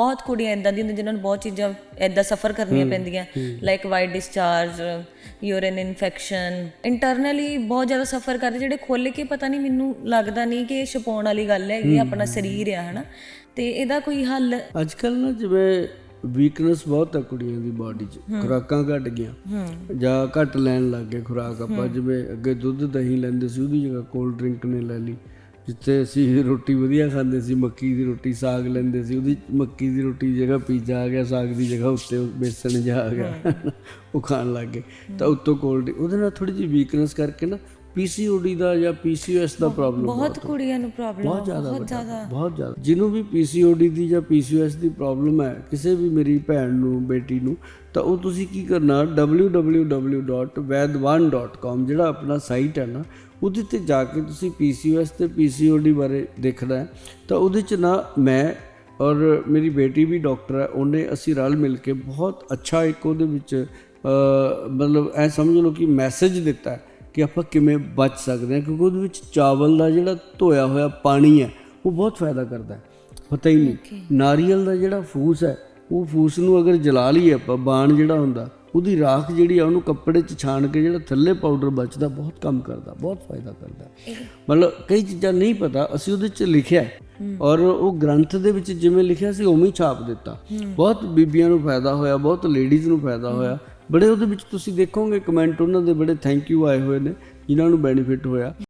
ਬਹੁਤ ਕੁੜੀਆਂ ਇਦਾਂ ਦੀਆਂ ਹੁੰਦੀਆਂ ਜਿਨ੍ਹਾਂ ਨੂੰ ਬਹੁਤ ਚੀਜ਼ਾਂ ਇਦਾਂ ਸਫਰ ਕਰਨੀਆਂ ਪੈਂਦੀਆਂ like white discharge urine infection internally ਬਹੁਤ ਜ਼ਿਆਦਾ ਸਫਰ ਕਰਦੇ ਜਿਹੜੇ ਖੁੱਲ ਕੇ ਪਤਾ ਨਹੀਂ ਮੈਨੂੰ ਲੱਗਦਾ ਨਹੀਂ ਕਿ ਇਹ ਛਪਾਉਣ ਵਾਲੀ ਗੱਲ ਹੈਗੀ ਆ, ਆਪਣਾ ਸਰੀਰ ਆ ਹਨਾ। ਤੇ ਇਹਦਾ ਕੋਈ ਹੱਲ ਅੱਜ ਕੱਲ ਨਾ ਜਿਵੇਂ ਵੀਕਨੈਸ ਬਹੁਤ ਹੈ ਕੁੜੀਆਂ ਦੀ ਬਾਡੀ 'ਚ ਖੁਰਾਕਾਂ ਘਟ ਗਈਆਂ। ਜਾਂ ਘਟ ਲੈਣ ਲੱਗ ਗਏ ਖੁਰਾਕ ਆਪਾਂ ਜਿਵੇਂ ਅੱਗੇ ਦੁੱਧ ਦਹੀਂ ਲੈਂਦੇ ਸੀ ਉਹਦੀ ਜਗ੍ਹਾ ਕੋਲਡ ਡਰਿੰਕ ਨੇ ਲੈ ਲਈ। ਜਿੱਥੇ ਅਸੀਂ ਰੋਟੀ ਵਧੀਆ ਖਾਂਦੇ ਸੀ ਮੱਕੀ ਦੀ ਰੋਟੀ ਸਾਗ ਲੈਂਦੇ ਸੀ ਉਹਦੀ ਮੱਕੀ ਦੀ ਰੋਟੀ ਜਗ੍ਹਾ ਪੀਜ਼ਾ ਆ ਗਿਆ ਸਾਗ ਦੀ ਜਗ੍ਹਾ ਉੱਤੇ ਬੇਸਣ ਜਿਹਾ ਆ ਗਿਆ ਉਹ ਖਾਣ ਲੱਗ ਗਏ। ਤਾਂ ਉੱਤੋਂ ਕੋਲਡ ਉਹਦੇ ਨਾਲ ਥੋੜੀ ਜਿਹੀ ਵੀਕਨੈਸ ਕਰਕੇ ਨਾ ਪੀਸੀਓਡੀ ਦਾ ਜਾਂ ਪੀਸੀਓਐਸ ਦਾ ਪ੍ਰੋਬਲਮ ਬਹੁਤ ਕੁੜੀਆਂ ਨੂੰ ਪ੍ਰੋਬਲਮ ਬਹੁਤ ਜ਼ਿਆਦਾ ਬਹੁਤ ਜ਼ਿਆਦਾ। ਬਹੁਤ ਜ਼ਿਆਦਾ। ਜਿਹਨੂੰ ਵੀ ਪੀਸੀਓਡੀ ਦੀ ਜਾਂ ਪੀਸੀਓਐਸ ਦੀ ਪ੍ਰੋਬਲਮ ਹੈ ਕਿਸੇ ਵੀ ਮੇਰੀ ਭੈਣ ਨੂੰ ਬੇਟੀ ਨੂੰ ਤਾਂ ਉਹ ਤੁਸੀਂ ਕੀ ਕਰਨਾ? www.vaidwan.com ਜਿਹੜਾ ਆਪਣਾ ਸਾਈਟ ਹੈ ਨਾ ਉਹਦੇ ਤੇ ਜਾ ਕੇ ਤੁਸੀਂ ਪੀਸੀਓਐਸ ਤੇ ਪੀਸੀਓਡੀ ਬਾਰੇ ਦੇਖਣਾ ਹੈ। ਤਾਂ ਉਹਦੇ ਚ ਨਾ ਮੈਂ ਔਰ ਮੇਰੀ ਬੇਟੀ ਵੀ ਡਾਕਟਰ ਹੈ ਉਹਨੇ ਅਸੀਂ ਰਲ ਮਿਲ ਕੇ ਬਹੁਤ ਅੱਛਾ ਇੱਕ ਉਹਦੇ ਵਿੱਚ ਮਤਲਬ ਐ ਸਮਝ ਲਓ ਕਿ ਮੈਸੇਜ ਦਿੱਤਾ ਹੈ। ਕਿ ਆਪਾਂ ਕਿਵੇਂ ਬਚ ਸਕਦੇ ਹਾਂ ਕਿਉਂਕਿ ਉਹਦੇ ਵਿੱਚ ਚਾਵਲ ਦਾ ਜਿਹੜਾ ਧੋਇਆ ਹੋਇਆ ਪਾਣੀ ਹੈ ਉਹ ਬਹੁਤ ਫਾਇਦਾ ਕਰਦਾ ਹੈ। ਪਤਾ ਹੀ ਨਹੀਂ ਨਾਰੀਅਲ ਦਾ ਜਿਹੜਾ ਫੂਸ ਹੈ ਉਹ ਫੂਸ ਨੂੰ ਅਗਰ ਜਲਾ ਲਈਏ ਆਪਾਂ ਬਾਣ ਜਿਹੜਾ ਹੁੰਦਾ ਉਹਦੀ ਰਾਖ ਜਿਹੜੀ ਆ ਉਹਨੂੰ ਕੱਪੜੇ 'ਚ ਛਾਣ ਕੇ ਜਿਹੜਾ ਥੱਲੇ ਪਾਊਡਰ ਬਚਦਾ ਬਹੁਤ ਕੰਮ ਕਰਦਾ ਬਹੁਤ ਫਾਇਦਾ ਕਰਦਾ ਮਤਲਬ ਕਈ ਚੀਜ਼ਾਂ ਨਹੀਂ ਪਤਾ ਅਸੀਂ ਉਹਦੇ 'ਚ ਲਿਖਿਆ। ਔਰ ਉਹ ਗ੍ਰੰਥ ਦੇ ਵਿੱਚ ਜਿਵੇਂ ਲਿਖਿਆ ਸੀ ਉਵੇਂ ਹੀ ਛਾਪ ਦਿੱਤਾ। ਬਹੁਤ ਬੀਬੀਆਂ ਨੂੰ ਫਾਇਦਾ ਹੋਇਆ ਬਹੁਤ ਲੇਡੀਜ਼ ਨੂੰ ਫਾਇਦਾ ਹੋਇਆ। ਬੜੇ ਉਹਦੇ ਵਿੱਚ ਤੁਸੀਂ ਦੇਖੋਗੇ ਕਮੈਂਟ ਉਹਨਾਂ ਦੇ ਬੜੇ ਥੈਂਕ ਯੂ ਆਏ ਹੋਏ ਨੇ, ਜਿਨ੍ਹਾਂ ਨੂੰ ਬੈਨੀਫਿਟ ਹੋਇਆ।